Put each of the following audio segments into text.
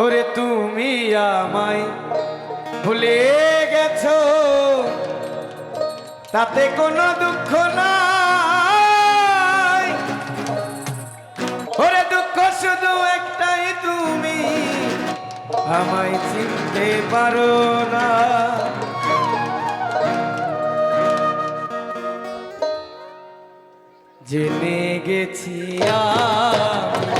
ওরে তুমি আমায় ভুলে গেছ, তাতে কোনো দুঃখ নাই। ওরে দুঃখ শুধু একটাই তুমি আমায় চিনতে পারো না। জেনে গেছি আর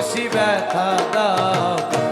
খুশি ব্যথা দাও।